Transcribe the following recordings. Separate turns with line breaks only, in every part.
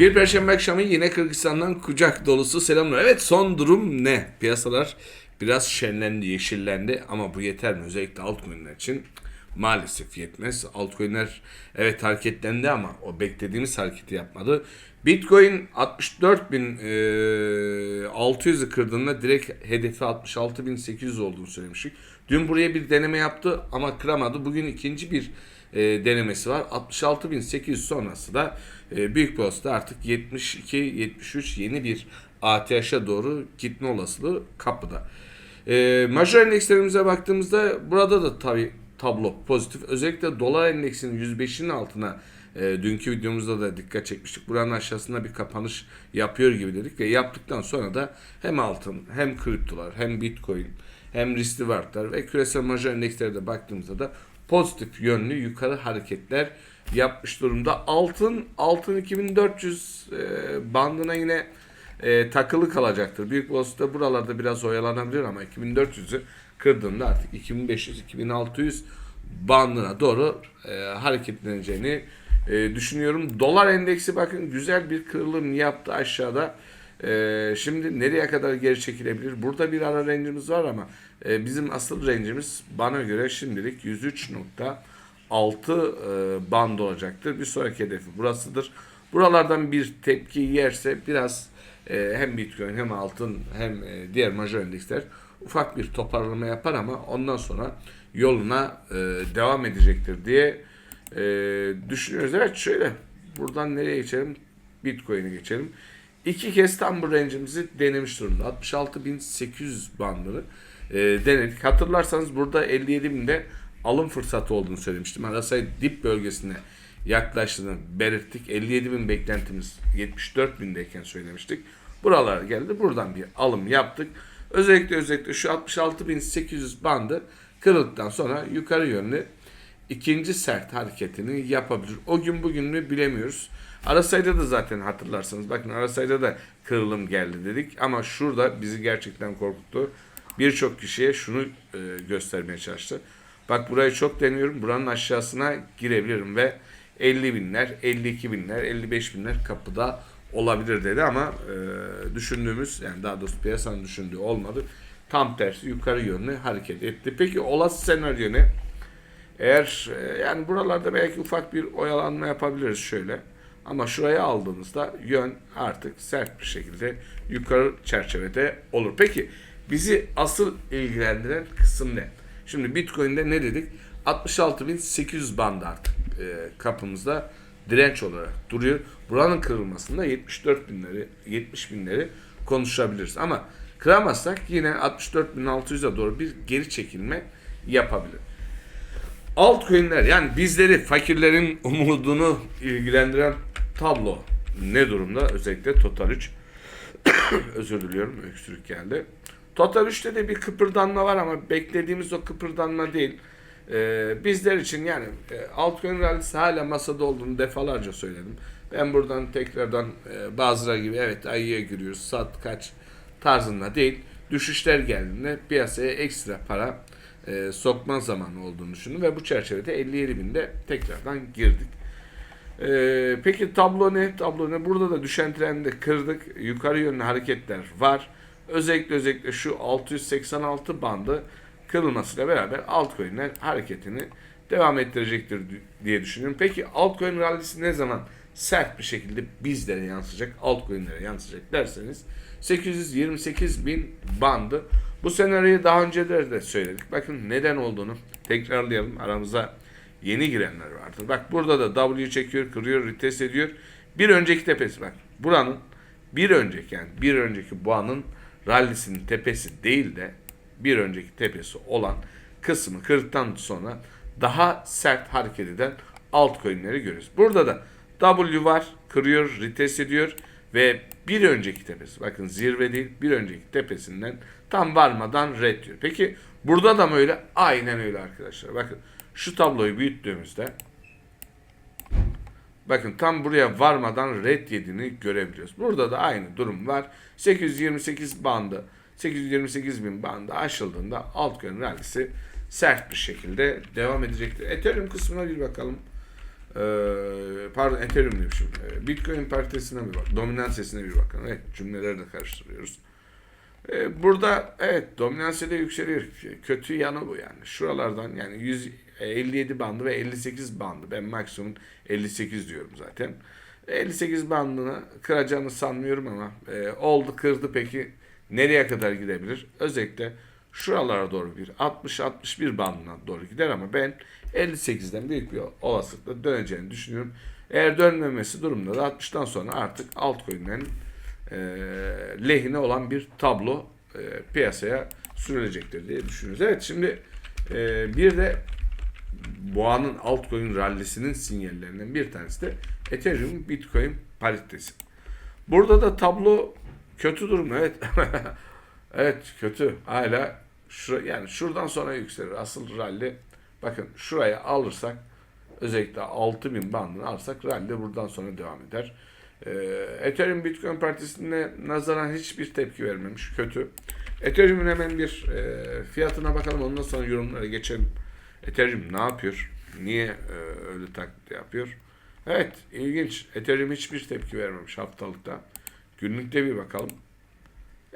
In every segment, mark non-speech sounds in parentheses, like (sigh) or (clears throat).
Bir perşembe akşamı yine Kırgızistan'dan kucak dolusu selamlar. Evet son durum ne? Piyasalar biraz şenlendi, yeşillendi ama bu yeter mi? Özellikle altcoin'ler için maalesef yetmez. Altcoin'ler evet hareketlendi ama o beklediğimiz hareketi yapmadı. Bitcoin 64.600'ü kırdığında direkt hedefi 66.800 olduğunu söylemiştik. Dün buraya bir deneme yaptı ama kıramadı. Bugün ikinci bir e, denemesi var. 66.800 sonrası da e, büyük posta artık 72-73 yeni bir ATH'a doğru gitme olasılığı kapıda. E, major endekslerimize baktığımızda burada da tabi tablo pozitif. Özellikle dolar endeksinin 105'in altına e, dünkü videomuzda da dikkat çekmiştik. Buranın aşağısında bir kapanış yapıyor gibi dedik ve yaptıktan sonra da hem altın hem kriptolar hem bitcoin hem riskli varlıklar ve küresel major endekslere de baktığımızda da pozitif yönlü yukarı hareketler yapmış durumda. Altın altın 2400 e, bandına yine e, takılı kalacaktır. Büyük olasılıkla buralarda biraz oyalanabilir ama 2400'ü kırdığında artık 2500-2600 bandına doğru e, hareketleneceğini e, düşünüyorum. Dolar endeksi bakın güzel bir kırılım yaptı aşağıda. E, şimdi nereye kadar geri çekilebilir? Burada bir ara range'imiz var ama e, bizim asıl range'imiz bana göre şimdilik 103.6 e, band olacaktır. Bir sonraki hedefi burasıdır. Buralardan bir tepki yerse biraz e, hem Bitcoin hem altın hem e, diğer major endeksler ufak bir toparlama yapar ama ondan sonra yoluna e, devam edecektir diye e, düşünüyoruz. Evet şöyle buradan nereye geçelim? Bitcoin'e geçelim. İki kez tam bu range'imizi denemiş durumda. 66.800 bandını e, denedik. Hatırlarsanız burada 57.000'de alım fırsatı olduğunu söylemiştim. Arasay dip bölgesine yaklaştığını belirttik. 57.000 beklentimiz 74.000'deyken söylemiştik. Buralara geldi. Buradan bir alım yaptık. Özellikle özellikle şu 66.800 bandı kırıldıktan sonra yukarı yönlü ikinci sert hareketini yapabilir. O gün bugün mü bilemiyoruz. Arasayda da zaten hatırlarsanız bakın Arasayda da kırılım geldi dedik ama şurada bizi gerçekten korkuttu. Birçok kişiye şunu e, göstermeye çalıştı. Bak burayı çok deniyorum. Buranın aşağısına girebilirim ve 50 binler, 52 binler, 55 binler kapıda olabilir dedi ama e, düşündüğümüz yani daha doğrusu piyasanın düşündüğü olmadı. Tam tersi yukarı yönlü hareket etti. Peki olası senaryo ne? Eğer e, yani buralarda belki ufak bir oyalanma yapabiliriz şöyle. Ama şuraya aldığımızda yön artık sert bir şekilde yukarı çerçevede olur. Peki bizi asıl ilgilendiren kısım ne? Şimdi Bitcoin'de ne dedik? 66.800 bandı artık e, kapımızda direnç olarak duruyor. Buranın kırılmasında 74 binleri, 70 binleri konuşabiliriz. Ama kıramazsak yine 64.600'e doğru bir geri çekilme yapabilir. Altcoin'ler yani bizleri fakirlerin (laughs) umudunu ilgilendiren tablo ne durumda? Özellikle Total 3. (coughs) Özür diliyorum öksürük geldi. Total 3'te de bir kıpırdanma var ama beklediğimiz o kıpırdanma değil. Ee, bizler için yani e, altcoin rallisi hala masada olduğunu defalarca söyledim. Ben buradan tekrardan e, bazıları gibi evet ayıya giriyoruz sat kaç tarzında değil. Düşüşler geldiğinde piyasaya ekstra para e, sokma zamanı olduğunu düşündüm ve bu çerçevede 57 binde tekrardan girdik. E, peki tablo ne? Tablo ne? Burada da düşen trendi kırdık. Yukarı yönlü hareketler var. Özellikle özellikle şu 686 bandı kırılmasıyla beraber altcoin'ler hareketini devam ettirecektir diye düşünüyorum. Peki altcoin rallisi ne zaman sert bir şekilde bizlere yansıyacak, altcoin'lere yansıyacak derseniz 828 bin bandı. Bu senaryoyu daha önce de söyledik. Bakın neden olduğunu tekrarlayalım. Aramıza yeni girenler vardır. Bak burada da W çekiyor, kırıyor, retest ediyor. Bir önceki tepesi bak. Buranın bir önceki yani bir önceki boğanın rallisinin tepesi değil de bir önceki tepesi olan kısmı kırdıktan sonra daha sert hareket eden altcoin'leri görüyoruz. Burada da W var, kırıyor, retest ediyor ve bir önceki tepesi bakın zirve değil bir önceki tepesinden tam varmadan red diyor. Peki burada da mı öyle? Aynen öyle arkadaşlar. Bakın şu tabloyu büyüttüğümüzde bakın tam buraya varmadan red yediğini görebiliyoruz. Burada da aynı durum var. 828 bandı 828 bin bandı aşıldığında altcoin rallisi sert bir şekilde devam edecektir. Ethereum kısmına bir bakalım. Ee, pardon Ethereum demişim. Ee, Bitcoin paritesine bir bak. Dominansiyesine bir bakın. Evet cümleleri de karıştırıyoruz. Ee, burada evet dominansiyede yükseliyor. Kötü yanı bu yani. Şuralardan yani 157 bandı ve 58 bandı. Ben maksimum 58 diyorum zaten. 58 bandını kıracağını sanmıyorum ama e, oldu kırdı peki nereye kadar gidebilir? Özellikle şuralara doğru bir 60-61 bandına doğru gider ama ben 58'den büyük bir olasılıkla döneceğini düşünüyorum. Eğer dönmemesi durumunda da 60'tan sonra artık altcoin'lerin e, lehine olan bir tablo e, piyasaya sürülecektir diye düşünüyoruz. Evet şimdi e, bir de boğanın altcoin rallisinin sinyallerinden bir tanesi de Ethereum Bitcoin paritesi. Burada da tablo kötü durum evet. (laughs) evet kötü. Hala şu, yani şuradan sonra yükselir. Asıl rally bakın şuraya alırsak özellikle 6000 bandını alırsak rally buradan sonra devam eder. Ee, Ethereum Bitcoin partisine nazaran hiçbir tepki vermemiş. Kötü. Ethereum'un hemen bir e, fiyatına bakalım. Ondan sonra yorumlara geçelim. Ethereum ne yapıyor? Niye e, öyle taklit yapıyor? Evet, ilginç. Ethereum hiçbir tepki vermemiş haftalıkta. Günlükte bir bakalım.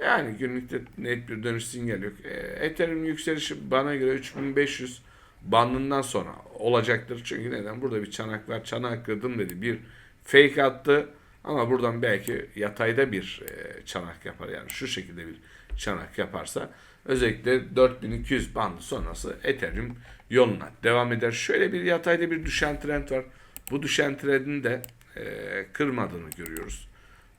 Yani günlükte net bir dönüş sinyali yok. E, Ethereum yükselişi bana göre 3500 bandından sonra olacaktır. Çünkü neden? Burada bir çanak var. Çanak kırdım dedi. Bir fake attı. Ama buradan belki yatayda bir e, çanak yapar. Yani şu şekilde bir çanak yaparsa özellikle 4200 bandı sonrası Ethereum yoluna devam eder. Şöyle bir yatayda bir düşen trend var. Bu düşen trendin de e, kırmadığını görüyoruz.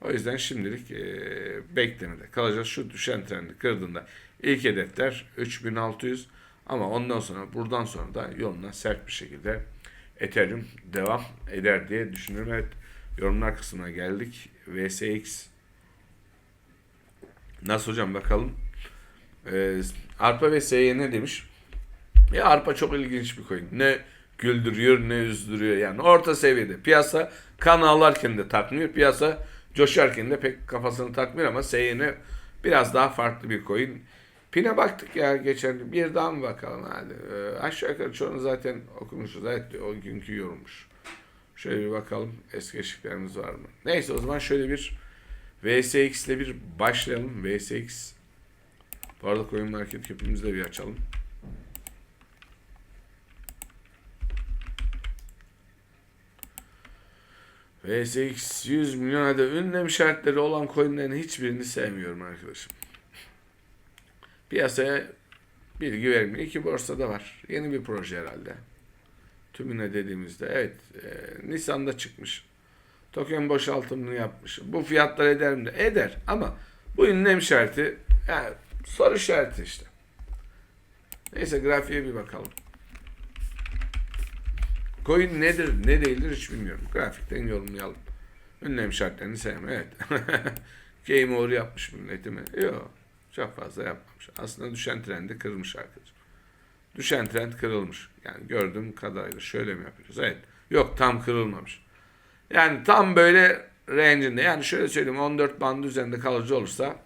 O yüzden şimdilik e, beklemede kalacağız. Şu düşen trendi kırdığında ilk hedefler 3600 ama ondan sonra buradan sonra da yoluna sert bir şekilde Ethereum devam eder diye düşünüyorum. Evet yorumlar kısmına geldik. VSX Nasıl hocam bakalım. Ee, Arpa ve SY ne demiş? Ya Arpa çok ilginç bir coin. Ne güldürüyor ne üzdürüyor. Yani orta seviyede. Piyasa kan ağlarken de takmıyor. Piyasa coşarken de pek kafasını takmıyor ama SY'ne biraz daha farklı bir coin. Pine baktık ya geçen bir daha mı bakalım hadi. Ee, aşağı yukarı çoğunu zaten okumuşuz. Evet o günkü yorummuş. Şöyle bir bakalım eski eşiklerimiz var mı? Neyse o zaman şöyle bir VSX ile bir başlayalım. VSX arada Coin Market Cap'imizi de bir açalım. VSX 100 milyon adet ünlem şartları olan coinlerin hiçbirini sevmiyorum arkadaşım. Piyasaya bilgi vermiyor. İki borsada var. Yeni bir proje herhalde. Tümüne dediğimizde evet e, Nisan'da çıkmış. Token boşaltımını yapmış. Bu fiyatlar eder mi? Eder ama bu ünlem şartı yani soru işareti işte. Neyse grafiğe bir bakalım. Coin nedir ne değildir hiç bilmiyorum. Grafikten yorumlayalım. Ünlem şartlarını sevmem. Evet. (laughs) Game over yapmış millet değil mi? Yok. Çok fazla yapmamış. Aslında düşen trendi kırmış arkadaşlar. Düşen trend kırılmış. Yani gördüğüm kadarıyla şöyle mi yapıyoruz? Evet. Yok tam kırılmamış. Yani tam böyle range'inde. Yani şöyle söyleyeyim 14 bandı üzerinde kalıcı olursa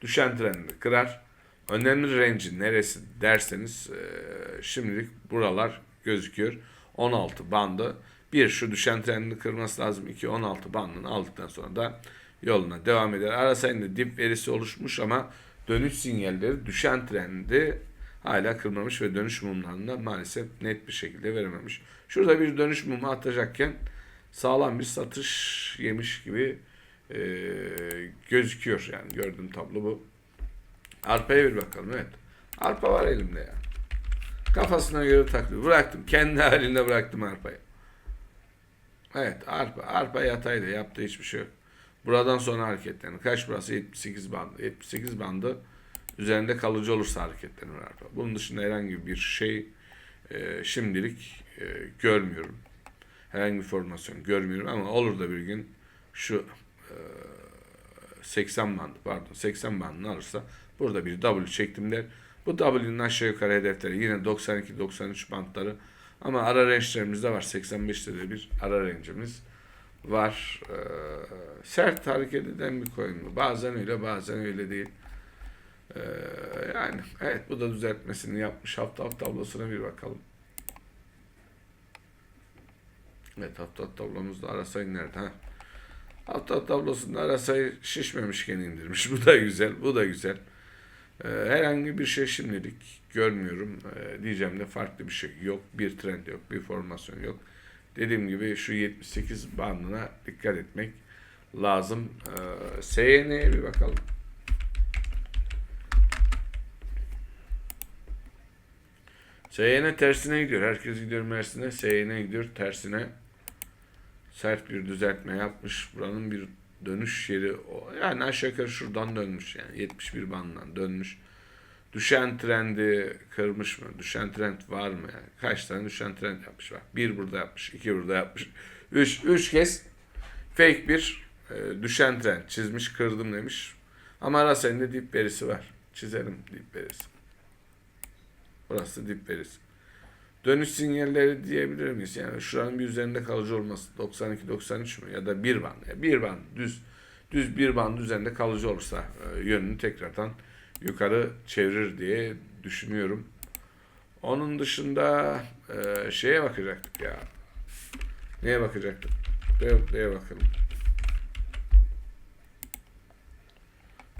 düşen trendi kırar. Önemli range'i neresi derseniz e, şimdilik buralar gözüküyor. 16 bandı. Bir şu düşen trendini kırması lazım. 2 16 bandını aldıktan sonra da yoluna devam eder. Ara sayında dip verisi oluşmuş ama dönüş sinyalleri düşen trendi hala kırmamış ve dönüş mumlarını maalesef net bir şekilde verememiş. Şurada bir dönüş mumu atacakken sağlam bir satış yemiş gibi e, gözüküyor. Yani gördüğüm tablo bu. Arpaya bir bakalım evet. Arpa var elimde ya. Kafasına göre takılıyor. Bıraktım. Kendi (laughs) halinde bıraktım arpayı. Evet arpa. Arpa yataydı. Yaptığı hiçbir şey yok. Buradan sonra hareketlerini. Kaç burası? 78 bandı. 78 bandı üzerinde kalıcı olursa hareketlenir arpa. Bunun dışında herhangi bir şey e, şimdilik e, görmüyorum. Herhangi bir formasyon görmüyorum ama olur da bir gün şu 80 bandı pardon 80 bandını alırsa burada bir W çektim der. Bu W'nin aşağı yukarı hedefleri yine 92-93 bantları ama ara range'lerimizde var. 85'te de bir ara range'imiz var. Ee, sert hareket eden bir coin mi? Bazen öyle bazen öyle değil. Ee, yani evet bu da düzeltmesini yapmış. Haftalık tablosuna bir bakalım. Evet hafta tablomuzda arasayı nerede ha? Hafta tablosunda arasayı şişmemişken indirmiş. (laughs) Bu da güzel. Bu da güzel. Ee, herhangi bir şey şimdilik görmüyorum. Ee, diyeceğim de farklı bir şey yok. Bir trend yok. Bir formasyon yok. Dediğim gibi şu 78 bandına dikkat etmek lazım. Ee, SYN'ye bir bakalım. SYN tersine gidiyor. Herkes gidiyor Mersin'e. SYN gidiyor tersine. Sert bir düzeltme yapmış. Buranın bir dönüş yeri. Yani aşağı yukarı şuradan dönmüş. Yani 71 bandından dönmüş. Düşen trendi kırmış mı? Düşen trend var mı? Yani kaç tane düşen trend yapmış var? Bir burada yapmış, iki burada yapmış. Üç, üç kez fake bir e, düşen trend çizmiş, kırdım demiş. Ama Arasen'de dip verisi var. Çizelim dip verisi. Burası dip verisi. Dönüş sinyalleri diyebilir miyiz? Yani şuranın bir üzerinde kalıcı olması 92-93 mü? Ya da bir band. Ya bir band düz düz bir band üzerinde kalıcı olursa e, yönünü tekrardan yukarı çevirir diye düşünüyorum. Onun dışında e, şeye bakacaktık ya. Neye bakacaktık? Beyoğlu'ya bakalım.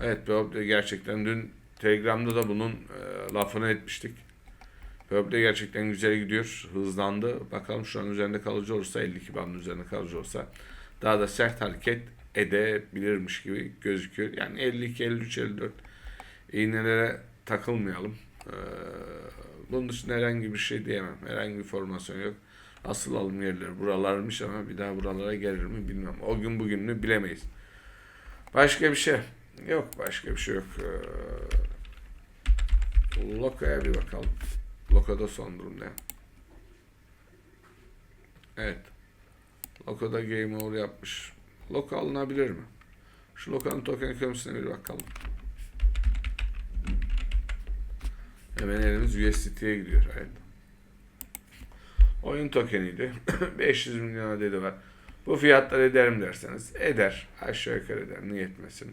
Evet gerçekten dün Telegram'da da bunun e, lafını etmiştik. Beyoğlu gerçekten güzel gidiyor. Hızlandı. Bakalım şu an üzerinde kalıcı olursa 52 bandın üzerinde kalıcı olsa daha da sert hareket edebilirmiş gibi gözüküyor. Yani 52, 53, 54 iğnelere takılmayalım. Ee, bunun dışında herhangi bir şey diyemem. Herhangi bir formasyon yok. Asıl alım yerleri buralarmış ama bir daha buralara gelir mi bilmem. O gün bugününü bilemeyiz. Başka bir şey yok. Başka bir şey yok. Ee, Loka'ya bir bakalım. Loka'da son durum ne? Evet. Loka'da game over yapmış. Loka alınabilir mi? Şu Loka'nın token kömüsüne bir bakalım. Hemen elimiz USDT'ye gidiyor. Evet. Oyun tokeniydi. (coughs) 500 milyon adedi var. Bu fiyatlar eder mi derseniz eder. Aşağı yukarı eder. Niye etmesin?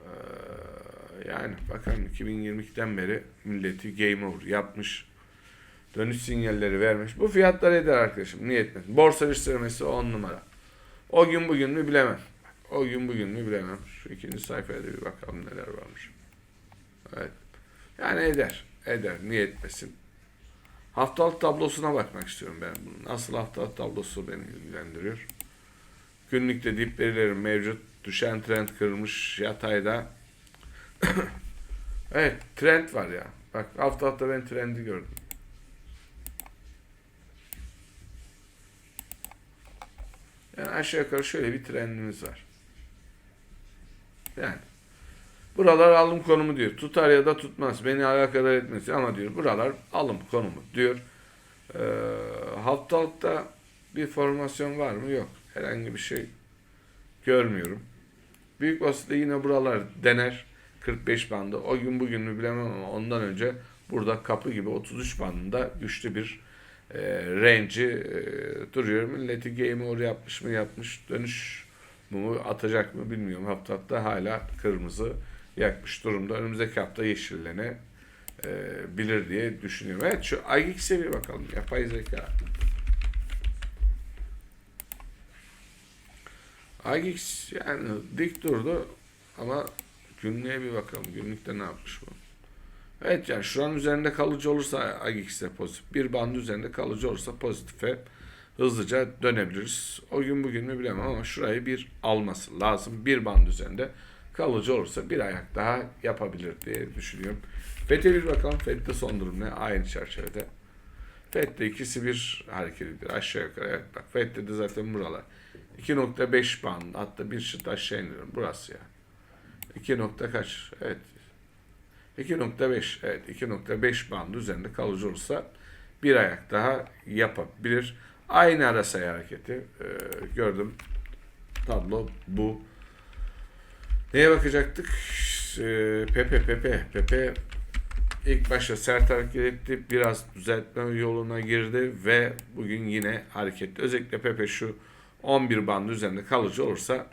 Ee, yani bakalım 2022'den beri milleti game over yapmış. Dönüş sinyalleri vermiş. Bu fiyatlar eder arkadaşım. Niye etmesin? Borsa listelemesi 10 numara. O gün bugün mü bilemem. O gün bugün mü bilemem. Şu ikinci sayfaya da bir bakalım neler varmış. Evet. Yani eder. Eder. Niye etmesin? Haftalık tablosuna bakmak istiyorum ben bunun. Nasıl haftalık tablosu beni ilgilendiriyor. Günlükte dip verilerim mevcut. Düşen trend kırmış yatayda. (coughs) evet trend var ya. Bak hafta hafta ben trendi gördüm. Yani aşağı yukarı şöyle bir trendimiz var. Yani buralar alım konumu diyor. Tutar ya da tutmaz. Beni alakadar etmez ama diyor buralar alım konumu diyor. Ee, haftalıkta bir formasyon var mı? Yok. Herhangi bir şey görmüyorum. Büyük olasılıkla yine buralar dener. 45 bandı. O gün bugün mü bilemem ama ondan önce burada kapı gibi 33 bandında güçlü bir e, range'i e, duruyor. Milleti game over yapmış mı yapmış. Dönüş mumu atacak mı bilmiyorum. Hafta hala kırmızı yakmış durumda. Önümüzdeki hafta yeşillene e, bilir diye düşünüyorum. Evet şu IGX'e bir bakalım. Yapay zeka. IGX yani dik durdu ama günlüğe bir bakalım. Günlükte ne yapmış bu? Evet yani şuranın üzerinde kalıcı olursa IGX'e pozitif. Bir band üzerinde kalıcı olursa pozitife hızlıca dönebiliriz. O gün bugün mü bilemem ama şurayı bir alması lazım. Bir band üzerinde kalıcı olursa bir ayak daha yapabilir diye düşünüyorum. FED'e bir bakalım. FED'de son durum ne? Aynı çerçevede. FED'de ikisi bir hareket ediyor. Aşağı yukarı. Bak FED'de de zaten buralar. 2.5 band hatta bir çıt aşağı iniyorum. Burası ya. 2 nokta kaç? Evet. 2.5 evet 2.5 band üzerinde kalıcı olursa bir ayak daha yapabilir. Aynı ara sayı hareketi ee, gördüm. Tablo bu. Neye bakacaktık? Ee, Pepe Pepe Pepe ilk başta sert hareket etti. Biraz düzeltme yoluna girdi ve bugün yine hareketli. Özellikle Pepe şu 11 bandı üzerinde kalıcı olursa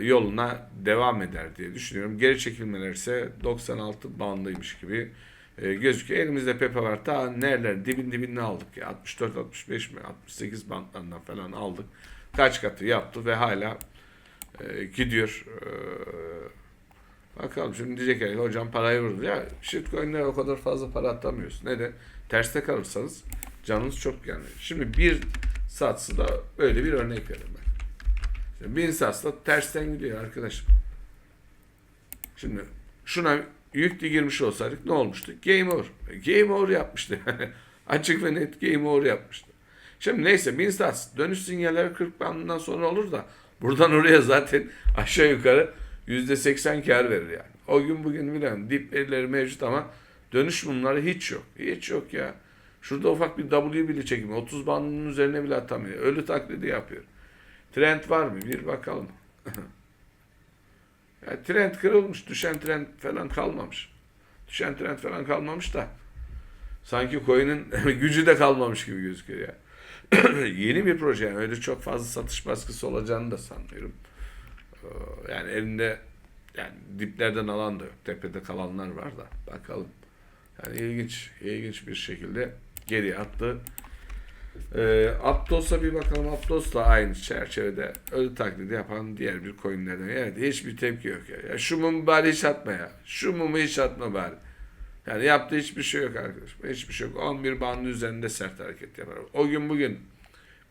yoluna devam eder diye düşünüyorum. Geri çekilmeler ise 96 bandıymış gibi e, gözüküyor. Elimizde Pepe var. Ta nereler dibin dibinde aldık ya. 64 65 mi 68 bantlarından falan aldık. Kaç katı yaptı ve hala e, gidiyor. E, bakalım şimdi diyecek ki hocam parayı vurdu. Ya shitcoin'lere o kadar fazla para atamıyorsun. Neden? Terste kalırsanız canınız çok yanıyor. Şimdi bir satsı da böyle bir örnek verin. Bin da tersten gidiyor arkadaşım. Şimdi şuna yüklü girmiş olsaydık ne olmuştu? Game over. Game over yapmıştı. (laughs) Açık ve net game over yapmıştı. Şimdi neyse bin sats dönüş sinyalleri 40 bandından sonra olur da buradan oraya zaten (laughs) aşağı yukarı %80 kar verir yani. O gün bugün bilen dip verileri mevcut ama dönüş mumları hiç yok. Hiç yok ya. Şurada ufak bir W bile çekimi. 30 bandının üzerine bile atamıyor. Ölü taklidi yapıyor. Trend var mı? Bir bakalım. (laughs) ya trend kırılmış. Düşen trend falan kalmamış. Düşen trend falan kalmamış da sanki coin'in (laughs) gücü de kalmamış gibi gözüküyor ya. (clears throat) Yeni bir proje yani öyle çok fazla satış baskısı olacağını da sanmıyorum. Ee, Yani elinde yani diplerden alan da yok. Tepede kalanlar var da bakalım. Yani ilginç, ilginç bir şekilde geri attı. Ee, Aptos'a bir bakalım. Aptos da aynı çerçevede ölü taklidi yapan diğer bir coinlerden. Evet hiçbir tepki yok ya. ya şu mumu bari hiç atma ya. Şu mumu hiç atma bari. Yani yaptığı hiçbir şey yok arkadaşım. Hiçbir şey yok. 11 bandın üzerinde sert hareket yapar. O gün bugün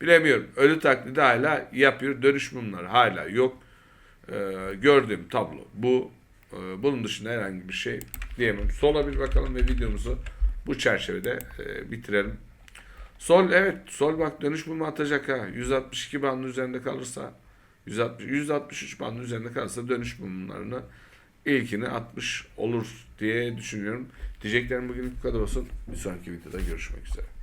bilemiyorum. Ölü taklidi hala yapıyor. Dönüş mumları hala yok. Ee, gördüğüm tablo bu. Ee, bunun dışında herhangi bir şey diyemem. Sola bir bakalım ve videomuzu bu çerçevede e, bitirelim. Sol evet sol bak dönüş mumu atacak ha. 162 bandın üzerinde kalırsa 160, 163 bandın üzerinde kalırsa dönüş mumlarını ilkini atmış olur diye düşünüyorum. Diyeceklerim bugün bu kadar olsun. Bir sonraki videoda görüşmek üzere.